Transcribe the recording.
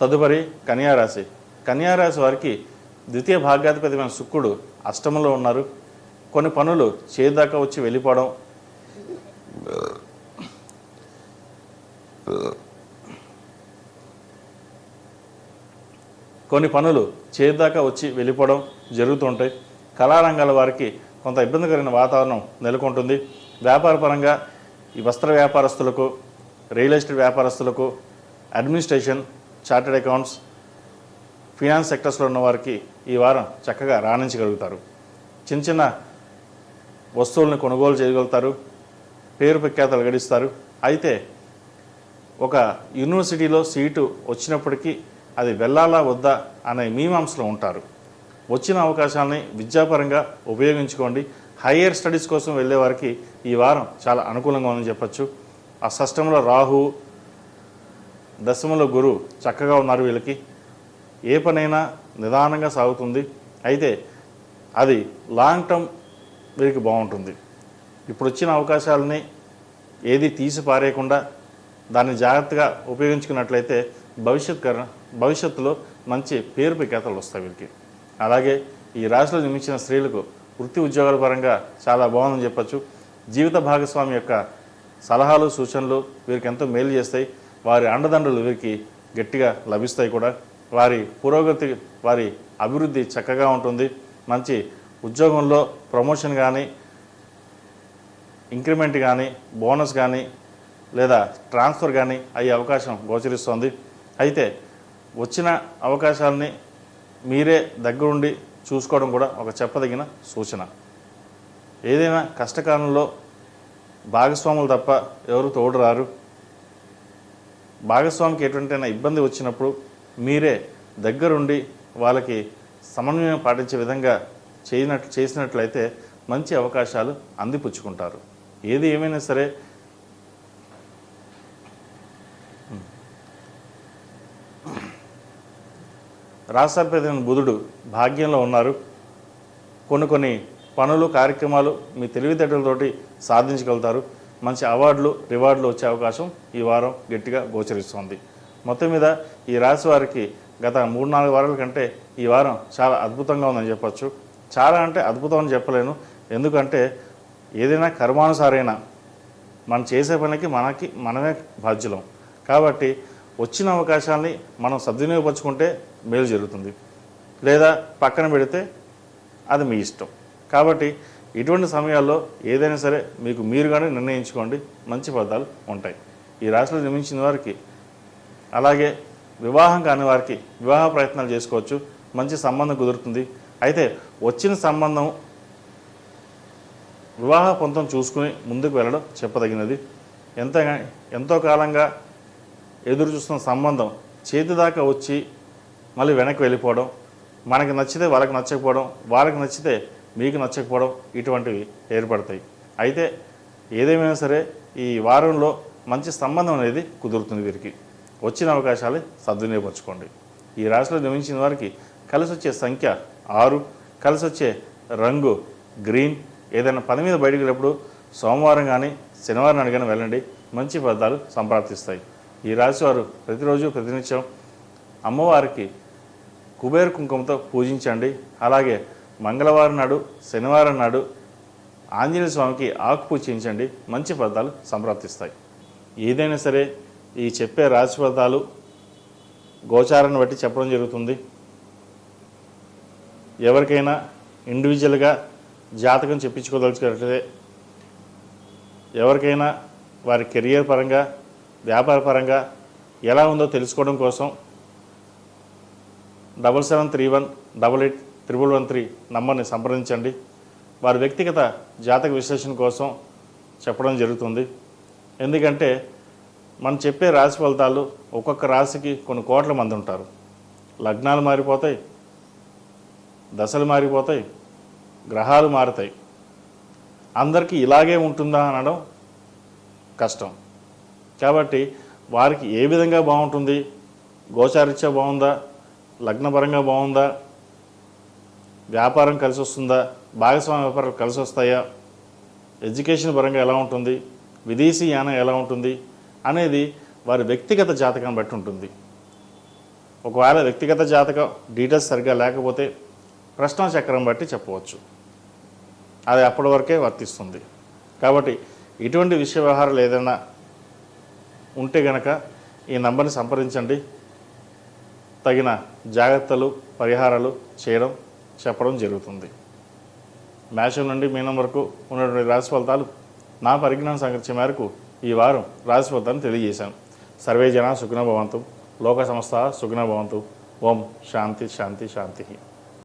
తదుపరి కన్యారాశి. కన్యారాశి వారికి ద్వితీయ భాగ్యాధిపతిమైన శుక్రుడు అష్టమంలో ఉన్నారు. కొన్ని పనులు చేదాకా వచ్చి వెళ్ళిపోవడం. కొన్ని పనులు చేదాకా వచ్చి వెళ్ళిపోవడం జరుగుతుంటాయి. కళారంగాల వారికి కొంత ఇబ్బందికరమైన వాతావరణం నెలకొంటుంది. వ్యాపారపరంగా ఈ వస్త్ర వ్యాపారస్తులకు రియల్ ఎస్టేట్ వ్యాపారస్తులకు అడ్మినిస్ట్రేషన్ చార్టెడ్ అకౌంట్స్ ఫినాన్స్ సెక్టర్స్లో ఉన్న వారికి ఈ వారం చక్కగా రాణించగలుగుతారు. చిన్న చిన్న వస్తువులను కొనుగోలు చేయగలుగుతారు పేరు ప్రఖ్యాతలు గడిస్తారు అయితే ఒక యూనివర్సిటీలో సీటు వచ్చినప్పటికీ అది వెళ్ళాలా వద్దా అనే మీమాంసలో ఉంటారు. వచ్చిన అవకాశాలని విద్యాపరంగా ఉపయోగించుకోండి. హయ్యర్ స్టడీస్ కోసం వెళ్ళే వారికి ఈ వారం చాలా అనుకూలంగా ఉందని చెప్పచ్చు. ఆ సష్టంలో రాహు దశమంలో గురు చక్కగా ఉన్నారు వీళ్ళకి. ఏ పనైనా నిదానంగా సాగుతుంది. అయితే అది లాంగ్ టర్మ్ వీరికి బాగుంటుంది. ఇప్పుడు వచ్చిన అవకాశాలని ఏది తీసి పారేయకుండా దాన్ని జాగ్రత్తగా ఉపయోగించుకున్నట్లయితే భవిష్యత్ భవిష్యత్తులో మంచి పేరు పికేతలు వస్తాయి వీరికి అలాగే ఈ రాశిలో జన్మించిన స్త్రీలకు వృత్తి ఉద్యోగాల పరంగా చాలా బాగుందని చెప్పచ్చు. జీవిత భాగస్వామి యొక్క సలహాలు సూచనలు వీరికి ఎంతో మేలు చేస్తాయి. వారి అండదండలు వీరికి గట్టిగా లభిస్తాయి కూడా. వారి పురోగతి వారి అభివృద్ధి చక్కగా ఉంటుంది. మంచి ఉద్యోగంలో ప్రమోషన్ కానీ ఇంక్రిమెంట్ కానీ బోనస్ కానీ లేదా ట్రాన్స్ఫర్ కానీ అయ్యే అవకాశం గోచరిస్తోంది. అయితే వచ్చిన అవకాశాలని మీరే దగ్గరుండి చూసుకోవడం కూడా ఒక చెప్పదగిన సూచన. ఏదైనా కష్టకాలంలో భాగస్వాములు తప్ప ఎవరు తోడు రారు భాగస్వామికి ఎటువంటైనా ఇబ్బంది వచ్చినప్పుడు మీరే దగ్గరుండి వాళ్ళకి సమన్వయం పాటించే విధంగా చేయనట్లు చేసినట్లయితే మంచి అవకాశాలు అందిపుచ్చుకుంటారు. ఏది ఏమైనా సరే రాష్ట్రపతి బుధుడు భాగ్యంలో ఉన్నారు. కొన్ని కొన్ని పనులు కార్యక్రమాలు మీ తెలివితేటలతోటి సాధించగలుగుతారు. మంచి అవార్డులు రివార్డులు వచ్చే అవకాశం ఈ వారం గట్టిగా గోచరిస్తోంది. మొత్తం మీద ఈ రాశి వారికి గత మూడు నాలుగు వారాల కంటే ఈ వారం చాలా అద్భుతంగా ఉందని చెప్పచ్చు. చాలా అంటే అద్భుతం అని చెప్పలేను. ఎందుకంటే ఏదైనా కర్మానుసారైన మనం చేసే పనికి మనకి మనమే బాధ్యులం. కాబట్టి వచ్చిన అవకాశాన్ని మనం సద్వినియోగపరుచుకుంటే మేలు జరుగుతుంది. లేదా పక్కన పెడితే అది మీ ఇష్టం. కాబట్టి ఇటువంటి సమయాల్లో ఏదైనా సరే మీకు మీరుగానే నిర్ణయించుకోండి. మంచి ఫలితాలు ఉంటాయి. ఈ రాశిలో జన్మించిన వారికి అలాగే వివాహం కాని వారికి వివాహ ప్రయత్నాలు చేసుకోవచ్చు. మంచి సంబంధం కుదురుతుంది. అయితే వచ్చిన సంబంధం వివాహ పొంతం చూసుకుని ముందుకు వెళ్ళడం చెప్పదగినది. ఎంత ఎంతో కాలంగా ఎదురు చూస్తున్న సంబంధం చేతి దాకా వచ్చి మళ్ళీ వెనక్కి వెళ్ళిపోవడం మనకి నచ్చితే వాళ్ళకి నచ్చకపోవడం వాళ్ళకి నచ్చితే మీకు నచ్చకపోవడం ఇటువంటివి ఏర్పడతాయి. అయితే ఏదేమైనా సరే ఈ వారంలో మంచి సంబంధం అనేది కుదురుతుంది వీరికి. వచ్చిన అవకాశాలు సద్వినియోగపరచుకోండి ఈ రాశిలో నిర్మించిన వారికి కలిసి వచ్చే సంఖ్య ఆరు కలిసి వచ్చే రంగు గ్రీన్. ఏదైనా పని మీద బయటకు వెళ్ళినప్పుడు సోమవారం కానీ శనివారం అడిగిన వెళ్ళండి. మంచి ఫలితాలు సంప్రాప్తిస్తాయి. ఈ రాశి వారు ప్రతిరోజు ప్రతినిత్యం అమ్మవారికి కుబేర కుంకుమతో పూజించండి. అలాగే మంగళవారం నాడు శనివారం నాడు ఆంజనేయ స్వామికి ఆకుపూజ చేయించండి. మంచి ఫలితాలు సంప్రాప్తిస్తాయి. ఏదైనా సరే ఈ చెప్పే రాశి ఫలితాలు గోచారాన్ని బట్టి చెప్పడం జరుగుతుంది. ఎవరికైనా ఇండివిజువల్గా జాతకం చెప్పించుకోదలుచుకున్నట్లయితే ఎవరికైనా వారి కెరియర్ పరంగా వ్యాపార పరంగా ఎలా ఉందో తెలుసుకోవడం కోసం double seven three one double eight triple one three నంబర్ని సంప్రదించండి. వారి వ్యక్తిగత జాతక విశ్లేషణ కోసం చెప్పడం జరుగుతుంది. ఎందుకంటే మనం చెప్పే రాశి ఫలితాలు ఒక్కొక్క రాశికి కొన్ని కోట్ల మంది ఉంటారు. లగ్నాలు మారిపోతాయి దశలు మారిపోతాయి గ్రహాలు మారుతాయి. అందరికీ ఇలాగే ఉంటుందా అనడం కష్టం. కాబట్టి వారికి ఏ విధంగా బాగుంటుంది? గోచారిత్య బాగుందా? లగ్నపరంగా బాగుందా? వ్యాపారం కలిసి వస్తుందా? భాగస్వామ్య వ్యాపారాలు కలిసి వస్తాయా? ఎడ్యుకేషన్ పరంగా ఎలా ఉంటుంది? విదేశీ యానం ఎలా ఉంటుంది? అనేది వారి వ్యక్తిగత జాతకాన్ని బట్టి ఉంటుంది. ఒకవేళ వ్యక్తిగత జాతకం డీటెయిల్స్ సరిగ్గా లేకపోతే ప్రశ్న చక్రం బట్టి చెప్పవచ్చు. అది అప్పటి వరకే వర్తిస్తుంది. కాబట్టి ఇటువంటి విషయ వ్యవహారాలు ఏదైనా ఉంటే గనక ఈ నంబర్ని సంప్రదించండి. తగిన జాగ్రత్తలు పరిహారాలు చేయడం చెప్పడం జరుగుతుంది. మేషం నుండి మీనం వరకు ఉన్నటువంటి రాశి ఫలితాలు నా పరిజ్ఞానం సంగతి మేరకు ఈ వారం రాశి ఫలితాన్ని తెలియజేశాను. సర్వే జన సుగ్నభవంతు లోక సంస్థ సుఖ్నభవంతు ఓం శాంతి శాంతి శాంతి.